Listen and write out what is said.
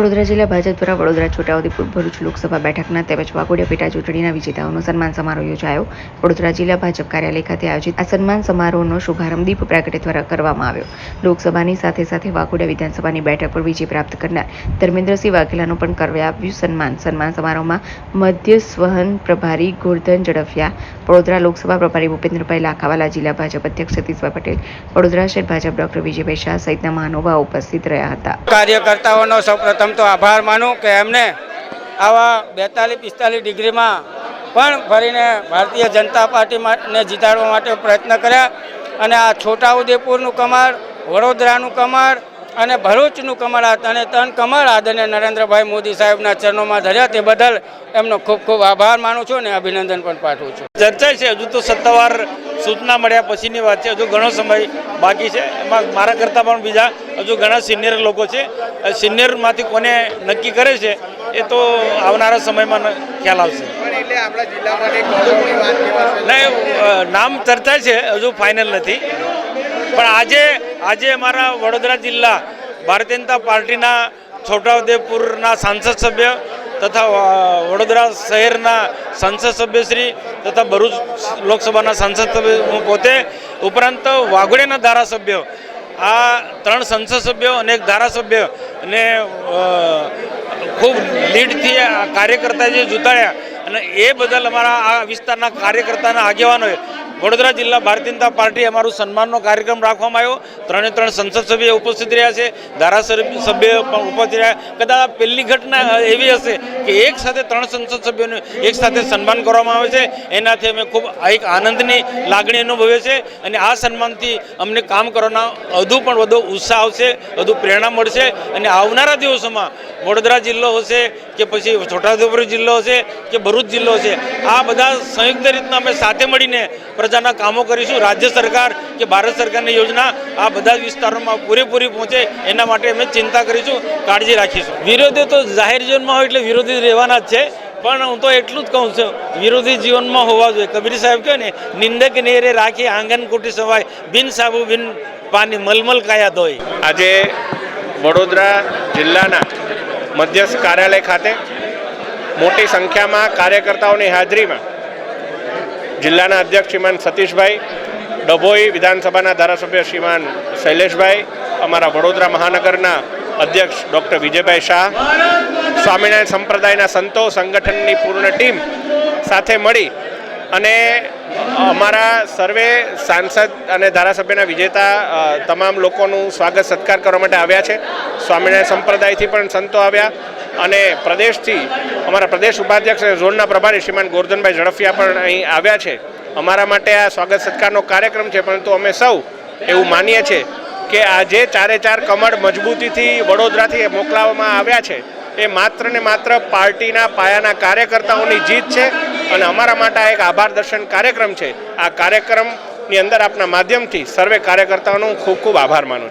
વડોદરા જિલ્લા ભાજપ દ્વારા વડોદરા છોટાઉદેપુર ભરૂચ લોકસભા બેઠકના તેમજ વાઘોડિયા પેટા ચૂંટણીના વિજેતાઓનો સન્માન સમારોહ યોજાયો. વડોદરા જિલ્લા ભાજપ કાર્યાલય ખાતે આયોજિત આ સન્માન સમારોહનો શુભારંભ દીપ પ્રાગટ્ય દ્વારા કરવામાં આવ્યો. લોકસભાની સાથે સાથે વાઘોડિયા વિધાનસભાની બેઠક પર વિજય પ્રાપ્ત કરનાર ધર્મેન્દ્રસિંહ વાઘેલાનું પણ કરાવ્યું સન્માન. સન્માન સમારોહમાં મધ્ય સ્વહન પ્રભારી ગોરધન ઝડફિયા, વડોદરા લોકસભા પ્રભારી ભૂપેન્દ્રભાઈ લાખાવાલા, જિલ્લા ભાજપ અધ્યક્ષ સતીશભાઈ પટેલ, વડોદરા શહેર ભાજપ ડોક્ટર વિજયભાઈ શાહ સહિતના મહાનુભાવો ઉપસ્થિત રહ્યા હતા. કાર્યકર્તાઓનો સૌપ્રથમ તો આભાર માનું કે એમને આવા બેતાલીસ, પિસ્તાલીસ ડિગ્રીમાં પણ ફરીને ભારતીય જનતા પાર્ટીને જીતાડવા માટે પ્રયત્ન કર્યા અને આ છોટાઉદેપુરનું કમળ વડોદરાનું કમળ અને ભરૂચનું કમળ આ અને ત્રણ કમળ આદરને નરેન્દ્રભાઈ મોદી સાહેબના ચરણોમાં ધર્યા તે બદલ એમનો ખૂબ ખૂબ આભાર માનું છું અને અભિનંદન પણ પાઠવું છું. ચર્ચા છે, હજુ તો સત્તાવાર સૂચના મળ્યા પછીની વાત છે હજુ ઘણો સમય બાકી છે. એમાં મારા કરતાં પણ બીજા હજુ ઘણા સિનિયર લોકો છે. સિનિયરમાંથી કોને નક્કી કરે છે એ તો આવનારા સમયમાં ખ્યાલ આવશે. નહીં નામ ચર્ચા છે હજુ ફાઇનલ નથી. પણ આજે આજે અમારા વડોદરા જિલ્લા ભારતીય જનતા પાર્ટીના છોટાઉદેપુરના સાંસદ સભ્ય તથા વડોદરા શહેરના સંસદ સભ્યશ્રી તથા ભરૂચ લોકસભાના સંસદ સભ્ય હું પોતે, ઉપરાંત વાઘોડિયાના ધારાસભ્યો, આ ત્રણ સંસદ સભ્યો અને એક ધારાસભ્ય અને ખૂબ લીડથી કાર્યકર્તા જે જુતાડ્યા અને એ બદલ અમારા આ વિસ્તારના કાર્યકર્તાના આગેવાનોએ વડોદરા જિલ્લા ભારતીય જનતા પાર્ટી અમારું સન્માનનો કાર્યક્રમ રાખવામાં આવ્યો. ત્રણે ત્રણ સંસદ સભ્ય ઉપસ્થિત રહ્યા છે. ધારાસભ્ય સભ્ય પણ ઉપસ્થિત રહ્યા. કદાચ પહેલી ઘટના એવી હશે કે એક સાથે ત્રણ સંસદ સભ્યોને એક સાથે સન્માન કરવામાં આવે છે. એનાથી અમે ખૂબ એક આનંદની લાગણી અનુભવીએ છીએ અને આ સન્માનથી અમને કામ કરવાના વધુ પણ વધુ ઉત્સાહ આવશે, વધુ પ્રેરણા મળશે અને આવનારા દિવસોમાં વડોદરા જિલ્લો હશે કે પછી છોટાઉદેપુર જિલ્લો હશે કે ભરૂચ જિલ્લો હશે, આ બધા સંયુક્ત રીતના અમે સાથે મળીને પ્રજાના કામો કરીશું. રાજ્ય સરકાર કે ભારત સરકારની યોજના આ બધા જ વિસ્તારોમાં પૂરેપૂરી પહોંચે એના માટે અમે ચિંતા કરીશું કાળજી રાખીશું. વિરોધી તો જાહેર જીવનમાં હોય એટલે વિરોધી રહેવાના જ છે. પણ હું તો એટલું જ કહું છું વિરોધી જીવનમાં હોવા જોઈએ. કબીર સાહેબ કહે ને નિંદક નેરે રાખી આંગન કુટી સવાય બિન સાબુ બિન પાણી મલમલ કાયા ધોય આજે વડોદરા જિલ્લાના મધ્યસ્થ કાર્યાલય ખાતે મોટી સંખ્યામાં કાર્યકર્તાઓની હાજરીમાં જિલ્લાના અધ્યક્ષ શ્રીમાન સતીશભાઈ ડભોઈ વિધાનસભાના ધારાસભ્ય શ્રીમાન શૈલેષભાઈ, અમારા વડોદરા મહાનગરના અધ્યક્ષ ડૉક્ટર વિજયભાઈ શાહ, સ્વામિનારાયણ સંપ્રદાયના સંતો, સંગઠનની પૂર્ણ ટીમ સાથે મળી અને અમારા સર્વે સાંસદ અને ધારાસભ્યના વિજેતા તમામ લોકોનું સ્વાગત સત્કાર કરવા માટે આવ્યા છે. સ્વામિનારાયણ સંપ્રદાયથી પણ સંતો આવ્યા. અને પ્રદેશથી અમારા પ્રદેશ ઉપાધ્યક્ષ અને ઝોનના પ્રભારી શ્રીમાન ગોરધનભાઈ ઝડફિયા પણ અહીં આવ્યા છે. અમારા માટે આ સ્વાગત સત્કારનો કાર્યક્રમ છે, પરંતુ અમે સૌ એવું માનીએ છીએ કે આ જે ચારે ચાર કમળ મજબૂતીથી વડોદરાથી મોકલાવવામાં આવ્યા છે, એ માત્ર ને માત્ર પાર્ટીના પાયાના કાર્યકર્તાઓની જીત છે અને અમારા માટે આ એક આભાર દર્શન કાર્યક્રમ છે. આ કાર્યક્રમની અંદર આપના માધ્યમથી સર્વે કાર્યકર્તાઓનો ખૂબ ખૂબ આભાર માનું છું.